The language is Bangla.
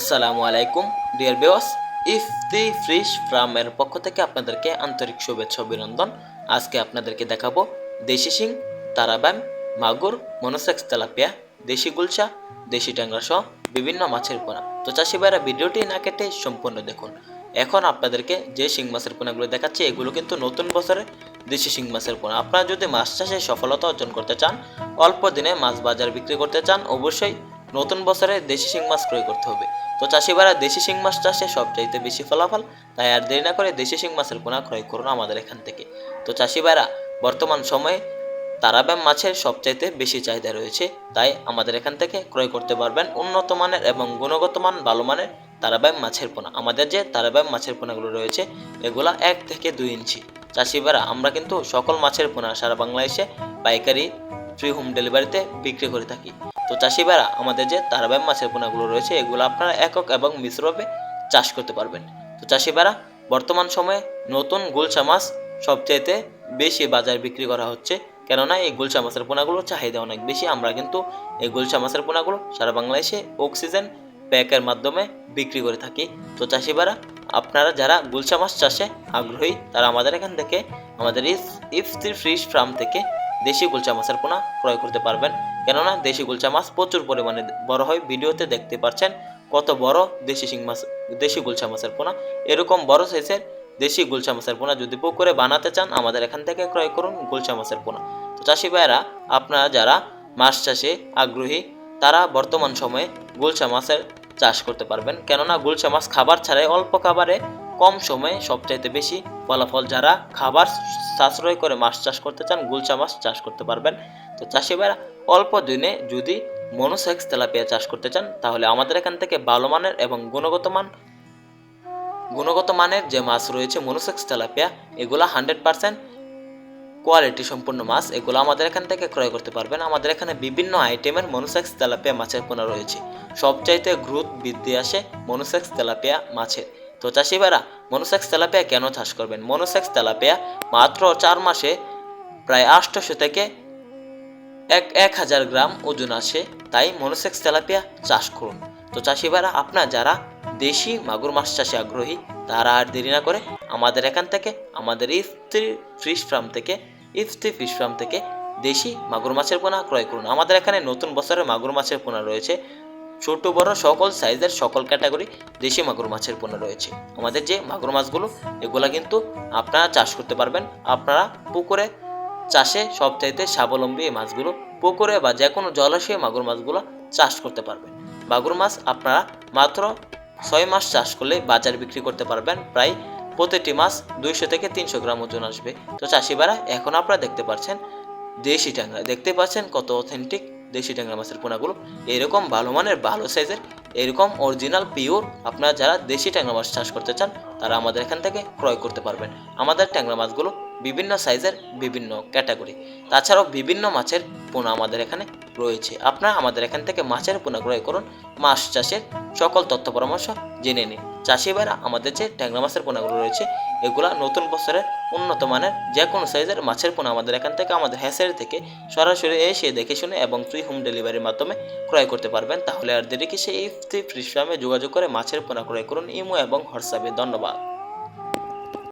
আসসালামু আলাইকুম, ডিয়ার বেওয়াস ইফতি ফ্রিশ ফ্রামের পক্ষ থেকে আপনাদেরকে আন্তরিক শুভেচ্ছা অভিনন্দন। আজকে আপনাদেরকে দেখাবো দেশি শিং তারাব্যাম মাগুর, মনোসেক্স তেলাপিয়া, দেশি গুলশা, দেশি ট্যাংরা সহ বিভিন্ন মাছের পোনা। তো চাষি ভাইরা ভিডিওটি না কেটে সম্পূর্ণ দেখুন। এখন আপনাদেরকে যে শিং মাছের পোনাগুলো দেখাচ্ছি, এগুলো কিন্তু নতুন বছরে দেশি শিং মাছের পোনা। আপনারা যদি মাছ চাষে সফলতা অর্জন করতে চান, অল্প দিনে মাছ বাজার বিক্রি করতে চান, অবশ্যই নতুন বছরে দেশি শিং মাছ ক্রয় করতে হবে। তো চাষিবারা দেশি শিং মাছ চাষে সবচাইতে বেশি ফলাফল, তাই আর দেরি না করে দেশি শিং মাছের পোনা ক্রয় করুন আমাদের এখান থেকে। তো চাষিবারা বর্তমান সময়ে তারাব্যাম মাছের সবচাইতে বেশি চাহিদা রয়েছে, তাই আমাদের এখান থেকে ক্রয় করতে পারবেন উন্নত মানের এবং গুণগত মান ভালো মানের তারাব্যাম মাছের পোনা। আমাদের যে তারাব্যাম মাছের পোনাগুলো রয়েছে, এগুলা এক থেকে দুই ইঞ্চি। চাষিবারা আমরা কিন্তু সকল মাছের পোনা সারা বাংলাদেশে পাইকারি ফ্রি হোম ডেলিভারিতে বিক্রি করে থাকি। তো চাষিবারা আমাদের যে তারাব্যাম মাছের পোনাগুলো রয়েছে, এগুলো আপনারা একক এবং মিশ্রভাবে চাষ করতে পারবেন। তো চাষিবারা বর্তমান সময়ে নতুন গুলশা মাছ সবচাইতে বেশি বাজার বিক্রি করা হচ্ছে। কেননা এই গুলশা মাছের পোনাগুলোর চাহিদা অনেক বেশি। আমরা কিন্তু এই গুলশা মাছের পোনাগুলো সারা বাংলাদেশে অক্সিজেন প্যাকের মাধ্যমে বিক্রি করে থাকি। তো চাষিবারা আপনারা যারা গুলশা মাছ চাষে আগ্রহী, তারা আমাদের এখান থেকে আমাদের ইফতির ফ্রিজ ফার্ম থেকে দেশি গুলচা মাছের পোনা ক্রয় করতে পারবেন। কেননা দেশি গুলচা মাছ প্রচুর পরিমাণে বড় হয়। ভিডিওতে দেখতে পাচ্ছেন কত বড় দেশি শিং মাছ, দেশি গুলচা মাছের পোনা। এরকম বড় সাইজের দেশি গুলচা মাছের পোনা যদি পুকুরে বানাতে চান, আমাদের এখান থেকে ক্রয় করুন গুলচা মাছের পোনা। তো চাষি ভাইয়েরা, আপনারা যারা মাছ চাষে আগ্রহী, তারা বর্তমান সময়ে গুলশা মাছের চাষ করতে পারবেন। কেননা গুলশা মাছ খাবার ছাড়াই অল্প খাবারে কম সময়ে সবচাইতে বেশি ফলাফল যারা খাবার সাশ্রয় করে মাছ চাষ করতে চান গুলশা মাছ চাষ করতে পারবেন। তো চাষি ভাইরা, অল্প দিনে যদি মনোসেক্স তেলাপিয়া চাষ করতে চান, তাহলে আমাদের এখান থেকে ভালো মানের এবং গুণগত মান, গুণগত মানের যে মাছ রয়েছে, মনোসেক্স তেলাপিয়া, এগুলো হান্ড্রেড পার্সেন্ট কোয়ালিটি সম্পূর্ণ মাছ, এগুলো আমাদের এখান থেকে ক্রয় করতে পারবেন। আমাদের এখানে বিভিন্ন আইটেমের মনোসেক্স তেলাপিয়া মাছের পোনা রয়েছে। সবচাইতে গ্রোথ বৃদ্ধি আসে মনোসেক্স তেলাপিয়া মাছের। তো চাষি ভাইরা, মনোসেক্স তেলাপিয়া কেন চাষ করবেন? মনোসেক্স তেলাপিয়া মাত্র চার মাসে প্রায় আটশোশো থেকে এক এক হাজার গ্রাম ওজন আসে তাই মনোসেক্স তেলাপিয়া চাষ করুন। তো চাষি ভাইরা, আপনার যারা দেশি মাগুর মাছ চাষে আগ্রহী, তারা আর দেরি না করে আমাদের এখান থেকে, আমাদের ইফতি ফিশ ফার্ম থেকে, ইফতি ফিশ ফার্ম থেকে দেশি মাগুর মাছের পোনা ক্রয় করুন। আমাদের এখানে নতুন বছরে মাগুর মাছের পোনা রয়েছে। ছোট, বড়, সকল সাইজের সকল ক্যাটাগরি দেশি মাগুর মাছের পণ্য রয়েছে। আমাদের যে মাগুর মাছগুলো, এগুলা কিন্তু আপনারা চাষ করতে পারবেন। আপনারা পুকুরে চাষে সবচাইতে স্বাবলম্বী এই মাছগুলো পুকুরে বা যে কোনো জলাশয়ে মাগুর মাছগুলো চাষ করতে পারবেন। মাগুর মাছ আপনারা মাত্র ছয় মাস চাষ করলে বাজার বিক্রি করতে পারবেন। প্রায় প্রতিটি মাছ দুইশো থেকে তিনশো গ্রাম ওজন আসবে। তো চাষিবারা এখন আপনারা দেখতে পাচ্ছেন দেশি ট্যাংরা। দেখতে পাচ্ছেন কত অথেন্টিক দেশি ট্যাংরা মাছের পোনাগুলো। এরকম ভালো মানের, ভালো সাইজের, এরকম অরিজিনাল পিওর আপনারা যারা দেশি ট্যাংরা মাছ চাষ করতে চান, তারা আমাদের এখান থেকে ক্রয় করতে পারবেন। আমাদের ট্যাংরা মাছগুলো বিভিন্ন সাইজের বিভিন্ন ক্যাটাগরি। তাছাড়াও বিভিন্ন মাছের পোনা আমাদের এখানে রয়েছে। আপনারা আমাদের এখান থেকে মাছের পোনা ক্রয় করুন, মাছ চাষের সকল তথ্য পরামর্শ জেনে নিন। চাষি ভাইরা আমাদের যে ট্যাংরা মাছের পোনাগুলো রয়েছে, এগুলা নতুন বছরের উন্নত মানের যে কোনো সাইজের মাছের পোনা আমাদের এখান থেকে আমাদের হ্যাসের থেকে সরাসরি এসে দেখে শুনে এবং ফ্রি হোম ডেলিভারির মাধ্যমে ক্রয় করতে পারবেন। তাহলে আর দেরি কি সেই ফ্রি ফার্মে যোগাযোগ করে মাছের পোনা ক্রয় করুন। ইমো এবং হোয়াটসঅ্যাপে ধন্যবাদ।